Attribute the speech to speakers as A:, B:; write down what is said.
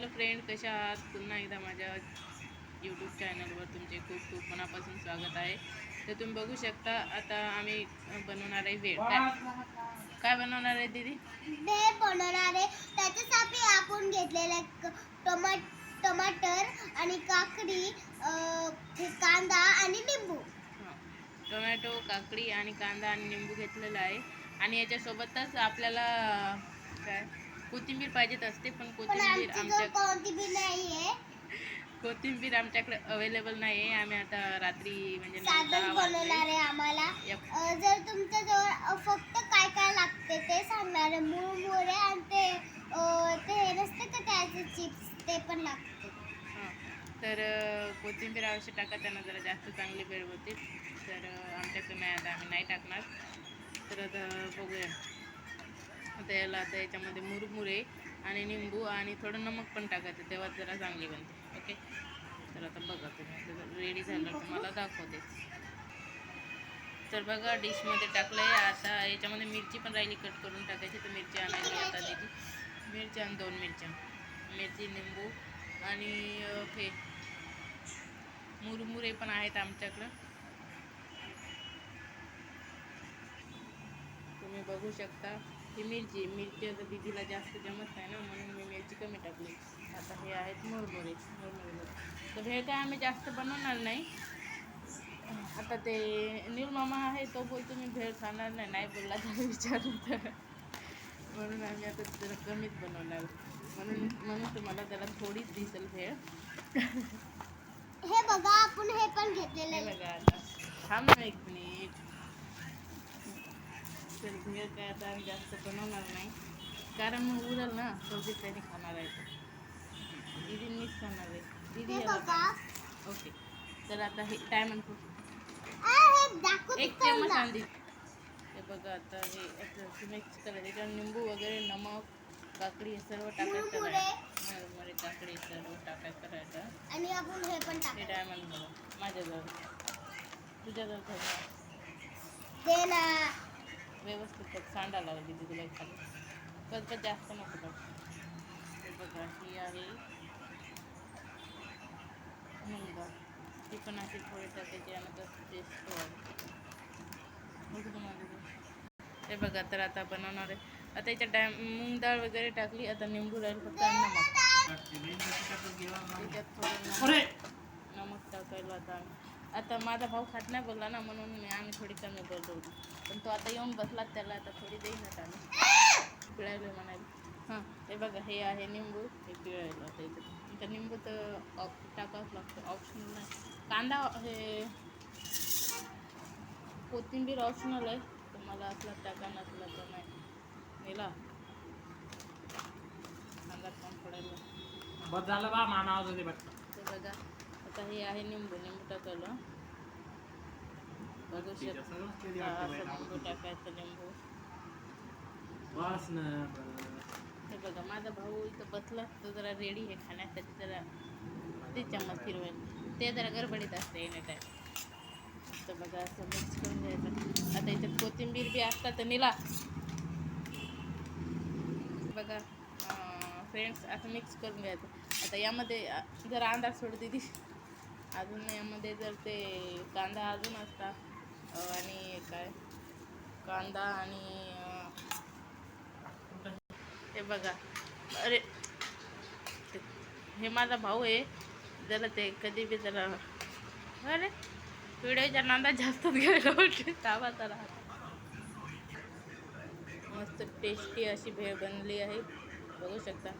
A: Hello friend कशा आहात? पुन्हा एकदा माझ्या यूट्यूब चॅनलवर तुमचे खूप खूप मनापासून स्वागत आहे. तर तुम्ही बघू शकता आता आम्ही बनवणार आहे वेळ. काय? काय बनवणार आहे दीदी?
B: भेळ बनवणार आहे. त्याच्यासाठी आपण घेतलेले क- टोमा टमाटर आणि काकडी कांदा आणि लिंबू.
A: टोमॅटो काकडी आणि कांदा आणि निंबू घेतलेला आहे. आणि याच्यासोबतच आपल्याला काय? कोथिंबीर पाहिजेत असते पण कोथिंबीर
B: आमची
A: आमच्या कोथिंबीर आमच्याकडे अवेलेबल नाही आहे आम्ही आता रात्री म्हणजे
B: बनवणार आहे आम्हाला. जर तुमच्या जवळ अं, फक्त काय काय लागते ते सांगणार आहे. मुरमुरे आणि ते ते हे नसते का त्याचे चिप्स ते पण लागते.
A: हां. तर कोथिंबीर अवश्य टाका. त्यांना जरा जास्त चांगली वेळ होते. तर आमच्याकडे नाही आता आम्ही नाही टाकणार. तर आता बघूया. त्याला आता याच्यामध्ये मुरमुरे आणि निंबू आणि थोडं नमक पण टाकायचं तेव्हा जरा चांगली बनते. ओके तर आता बघा तुम्ही रेडी झालं तर मला दाखवते. तर बघा डिशमध्ये टाकलं आहे आता याच्यामध्ये मिरची पण राहिली कट करून टाकायची. तर मिरची आणायची आता दिली मिरच्या आणि दोन मिरच्या. मिरची निंबू आणि हे मुरमुरे पण आहेत आमच्याकडं तुम्ही बघू शकता. ही मिरची मिरची आता दिदीला जास्त जमत नाही ना म्हणून मी मिरची कमी टाकली. आता हे आहेत मुरमुरे मुरमुरे तर हे काय आम्ही जास्त बनवणार नाही. आता ते नील मामा आहे तो बोलतो मी भेळ खाणार नाही. नाही बोलला तर विचारलं तर. म्हणून आम्ही आता जरा कमीच बनवणार. म्हणून म्हणून तुम्हाला जरा थोडीच दिसेल भेळ.
B: हे बघा आपण हे पण घेतलेलं
A: बघा आता. थांब एक मिनिट. तर भेळ काय आता आम्ही जास्त बनवणार नाही. कारण मग उरल ना चौघीच त्यांनी खाणार आहे. दीदी मीच खाणार आहे. दीदी ओके. तर आता हे डायमंड
B: दाखवते
A: एक
B: त्यांना.
A: आणली हे बघा आता हे मिक्स करायचं त्याच्यावर निंबू वगैरे नमक काकडी हे सर्व टाकायचं
B: मुरमुरे.
A: काकडी सर्व टाकायचं राहायचं
B: आणि आपण हे पण
A: हे
B: टाक.
A: डायमंड माझ्याजवळ. तुझ्याजवळ
B: दे ना.
A: बघ सांडा लागली तुला एखादी पण पण जास्त नको हे बघा ही आहे मुलगा ती पण अशी थोडी टाकायची आणि तसं टेस्ट बघू. हे बघा तर आता बनवणार आहे. आता याच्यात डाय मूग डाळ वगैरे टाकली आता निंबू राहील फक्त आणि नमक. त्याच्यात थोडं नमक. टाकायला आता. आता माझा भाऊ खात नाही बोलला ना म्हणून मी आम्ही थोडी कमी बनवली पण तो आता येऊन बसला त्याला आता थोडी देईनच आम्ही. पिळायला म्हणाले. हां. हे बघा हे आहे निंबू हे पिळायला आता इथं. इथं निंबू तर ऑप टाकावंच लागतं ऑप्शनल नाही. कांदा हे कोथिंबीर ऑप्शनल आहे तर मला असला टाका नसला तर नाही. नेला. कांदा पण पडायला.
C: झालं बा माना आवाज होते बघ.
A: ते बघा आता हे आहे निंबू निंबू टाकलं बघू शकता असं निंबू टाकायचं
C: ना
A: हे बघा माझा भाऊ इथं बसला तो जरा रेडी आहे खाण्यासाठी जरा ते चम्मच फिरवेल ते जरा गडबडीत असते एनी टाईम तर बघा असं मिक्स करून घ्यायचं. आता इथं कोथिंबीर बी असतात तर निला बघा फ्रेंड्स असं मिक्स करून घ्यायचं. आता यामध्ये जर अंदाज सोडते ती अजून यामध्ये जर ते कांदा अजून असता आणि काय? कांदा आणि हे बघा. अरे हे माझा भाऊ आहे. जरा ते कधी बी जरा अरे व्हिडिओच्या नांदा जास्त घ्यायला वाटते तावाचा राहत मस्त टेस्टी अशी भेळ बनली आहे. बघू शकता.